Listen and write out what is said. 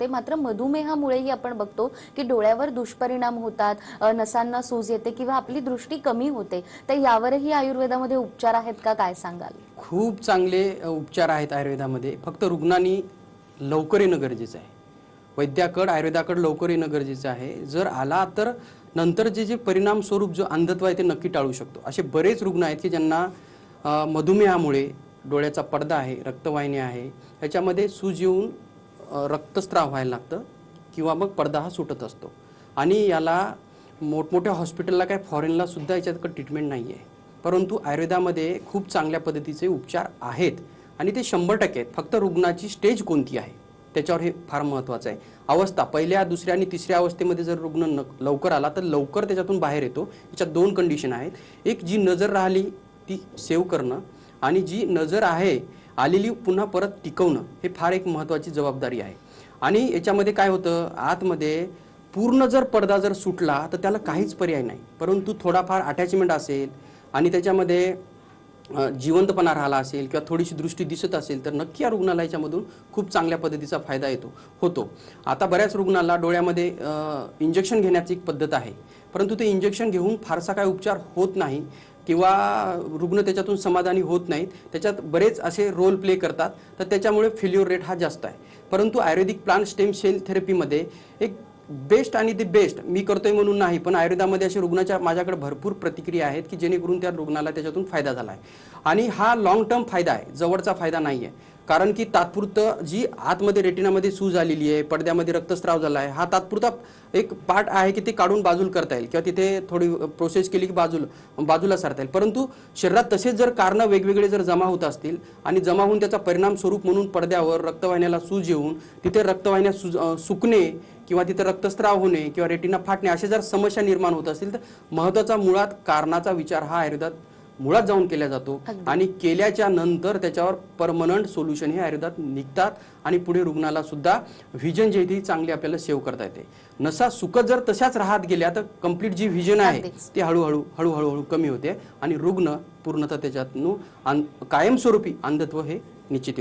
ते मात्र मधुमेहामुळेही आपण बघतो की डोळ्यावर दुष्परिणाम होतात नसांना सूज येते किंवा आपली दृष्टी कमी होते. तर यावरही आयुर्वेदामध्ये उपचार आहेत का? काय सांगाल? खूप चांगले उपचार आहेत आयुर्वेदामध्ये. फक्त रुग्णांनी लवकर येणं गरजेचं आहे. वैद्याकडं आयुर्वेदाकडे लवकर येणं गरजेचं आहे. जर आला तर नंतर जे जे परिणाम स्वरूप जो अंधत्व आहे ते नक्की टाळू शकतो. असे बरेच रुग्ण आहेत की ज्यांना मधुमेहामुळे डोळ्याचा पडदा आहे रक्तवाहिनी आहे ह्याच्यामध्ये सूज येऊन रक्तस्त्राव रक्तस्राव व्हायला लागतं किंवा मग पडदा हा सुटत असतो. आणि याला मोठमोठ्या हॉस्पिटलला काय फॉरेनला सुद्धा याच्यात ट्रीटमेंट नाही आहे परंतु आयुर्वेदामध्ये खूप चांगल्या पद्धतीचे उपचार आहेत आणि ते शंभर टक्के आहेत. फक्त रुग्णाची स्टेज कोणती आहे? त्याच्यावर हे फार महत्त्वाचं आहे. अवस्था पहिल्या दुसऱ्या आणि तिसऱ्या अवस्थेमध्ये जर रुग्ण न लवकर आला तर लवकर त्याच्यातून बाहेर येतो. याच्यात दोन कंडिशन आहेत. एक जी नजर राहिली ती सेव्ह करणं. आणि जी नजर आहे आलेली पुन्हा परत टिकवणं हे फार एक महत्त्वाची जबाबदारी आहे. आणि याच्यामध्ये काय होतं आतमध्ये पूर्ण जर पडदा जर सुटला तर त्याला काहीच पर्याय नाही. परंतु थोडाफार अटॅचमेंट असेल आणि त्याच्यामध्ये जिवंतपणा राहिला असेल किंवा थोडीशी दृष्टी दिसत असेल तर नक्की या रुग्णालयाच्यामधून खूप चांगल्या पद्धतीचा फायदा येतो होतो. आता बऱ्याच रुग्णाला डोळ्यामध्ये इंजेक्शन घेण्याची एक पद्धत आहे. परंतु ते इंजेक्शन घेऊन फारसा काय उपचार होत नाही. किंवा रुग्ण त्याच्यातून समाधानी होत नाहीत त्याच्यात बरेच असे रोल प्ले करतात तर त्याच्यामुळे फेल्युअर रेट हा जास्त आहे. परंतु आयुर्वेदिक प्लांट स्टेम सेल थेरपीमध्ये एक बेस्ट आणि दी बेस्ट मी करतोय म्हणून नाही पण आयुर्वेदामध्ये असे रुग्णाच्या माझ्याकडे भरपूर प्रतिक्रिया आहेत की जेणेकरून त्या रुग्णाला त्याच्यातून फायदा झाला आहे. आणि हा लॉंग टर्म फायदा आहे जवळचा फायदा नाही आहे कारण की तात्पुरतं जी आतमध्ये रेटिनामध्ये सूज आलेली आहे पडद्यामध्ये रक्तस्राव झाला आहे हा तात्पुरता एक पार्ट आहे की ते काढून बाजूला करता येईल किंवा तिथे थोडी प्रोसेस केली की बाजूला बाजूला सारता येईल. परंतु शरीरात तसेच जर कारणं वेगवेगळे जर जमा होत असतील आणि जमा होऊन त्याचा परिणाम स्वरूप म्हणून पडद्यावर रक्तवाहिन्याला सूज येऊन तिथे रक्तवाहिन्या सुज सुकणे किंवा तिथे रक्तस्राव होणे किंवा रेटिना फाटणे असे जर समस्या निर्माण होत असतील तर महत्त्वाचा मुळात कारणाचा विचार हा आयुर्वेदात मुळात जाऊन केला जातो. आणि केल्याच्यानंतर त्याच्यावर परमनंट सोल्युशन हे आयुर्वेदात निघतात आणि पुढे रुग्णाला सुद्धा व्हिजन जे ती चांगली आपल्याला सेव्ह करता येते नसा सुकत जर तशाच राहत गेल्या तर कंप्लीट जी व्हिजन आहे. ती हळूहळू हळूहळू हळू कमी होते आणि रुग्ण पूर्णतः त्याच्यातून कायमस्वरूपी अंधत्व हे निश्चित